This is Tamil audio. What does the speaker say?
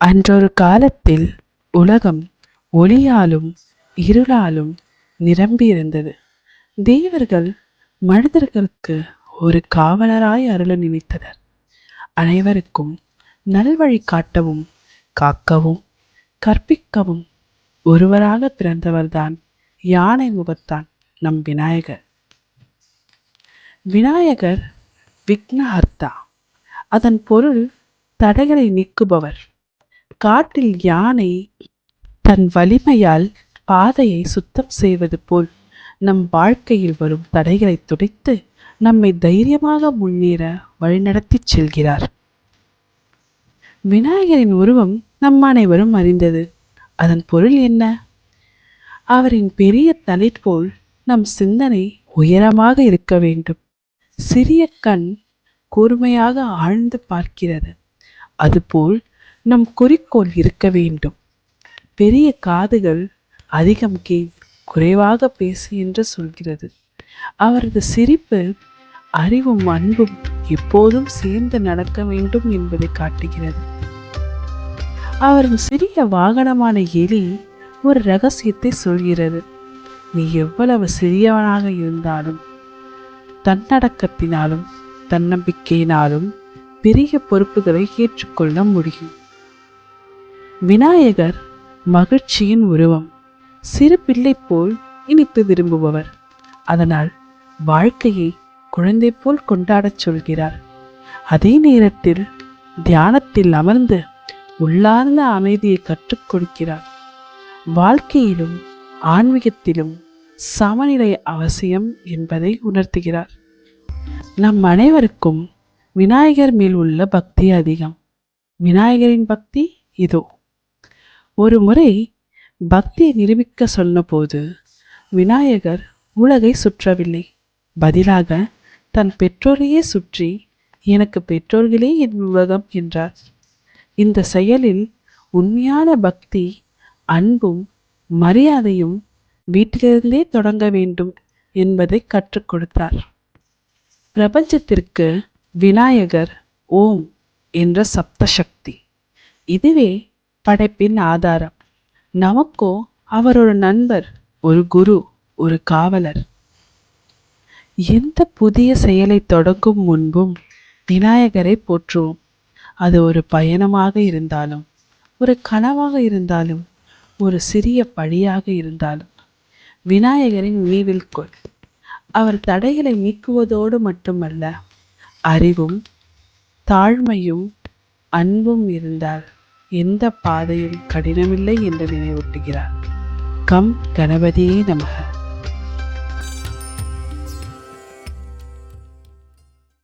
அன்றொரு காலத்தில் உலகம் ஒளியாலும் இருளாலும் நிரம்பியிருந்தது. தேவர்கள் மனிதர்களுக்கு ஒரு காவலராய் அருள நினைத்தனர். அனைவருக்கும் நல்வழி காட்டவும் காக்கவும் கற்பிக்கவும் ஒருவராக பிறந்தவர்தான் யானை முகத்தான் நம் விநாயகர். விநாயகர் விக்னஹர்த்தா. அதன் பொருள் தடைகளை நீக்குபவர் காட்டில் யானை தன் வலிமையால் பாதையை சுத்தம் செய்வது போல் நம் வாழ்க்கையில் வரும் தடைகளை துடைத்து நம்மை தைரியமாக முன்னேற வழிநடத்தி செல்கிறார். விநாயகரின் உருவம் நம் அனைவரும் அறிந்தது. அதன் பொருள் என்ன? அவரின் பெரிய தலை போல் நம் சிந்தனை உயரமாக இருக்க வேண்டும். சிறிய கண் கூர்மையாக ஆழ்ந்து பார்க்கிறது. அதுபோல் நம் குறிக்கோள் இருக்க வேண்டும். பெரிய காதுகள் அதிகம் கே குறைவாக பேசு என்று சொல்கிறது. அவரது சிரிப்பு அறிவும் அன்பும் எப்போதும் சேர்ந்து நடக்க வேண்டும் என்பதை காட்டுகிறது. அவரின் சிறிய வாகனமான எலி ஒரு ரகசியத்தை சொல்கிறது. நீ எவ்வளவு சிறியவனாக இருந்தாலும் தன்னடக்கத்தினாலும் தன்னம்பிக்கையினாலும் பெரிய பொறுப்புகளை ஏற்றுக்கொள்ள முடியும். விநாயகர் மகிழ்ச்சியின் உருவம். சிறு பிள்ளை போல் இனித்து விரும்புபவர் அதனால் வாழ்க்கையை குழந்தை போல் கொண்டாடச் சொல்கிறார். அதே நேரத்தில் தியானத்தில் அமர்ந்து உள்ளார்ந்த அமைதியை கற்றுக் கொடுக்கிறார். வாழ்க்கையிலும் ஆன்மீகத்திலும் சமநிலை அவசியம் என்பதை உணர்த்துகிறார். நம் அனைவருக்கும் விநாயகர் மேல் உள்ள பக்தி அதிகம். விநாயகரின் பக்தி இதோ. ஒரு முறை பக்தியை நிரூபிக்க சொன்னபோது விநாயகர் உலகை சுற்றவில்லை. பதிலாக தன் பெற்றோரையே சுற்றி எனக்கு பெற்றோர்களே என் உலகம் என்றார். இந்த செயலில் உண்மையான பக்தி அன்பும் மரியாதையும் வீட்டிலிருந்தே தொடங்க வேண்டும் என்பதை கற்றுக் கொடுத்தார். பிரபஞ்சத்திற்கு விநாயகர் ஓம் என்ற சப்த சக்தி. இதுவே படைப்பின் ஆதாரம். நமக்கோ அவர் ஒரு நண்பர் ஒரு குரு ஒரு காவலர். எந்த புதிய செயலை தொடங்கும் முன்பும் விநாயகரை போற்றுவோம். அது ஒரு பயணமாக இருந்தாலும் ஒரு கனவாக இருந்தாலும் ஒரு சிறிய பழியாக இருந்தாலும். விநாயகரின் நினைவில் கொள். அவர் தடைகளை நீக்குவதோடு மட்டுமல்ல அறிவும் தாழ்மையும் அன்பும் இருந்தால் எந்த பாதையும் கடினமில்லை என்று நினைவூட்டுகிறார். கம் கணபதியே நமக.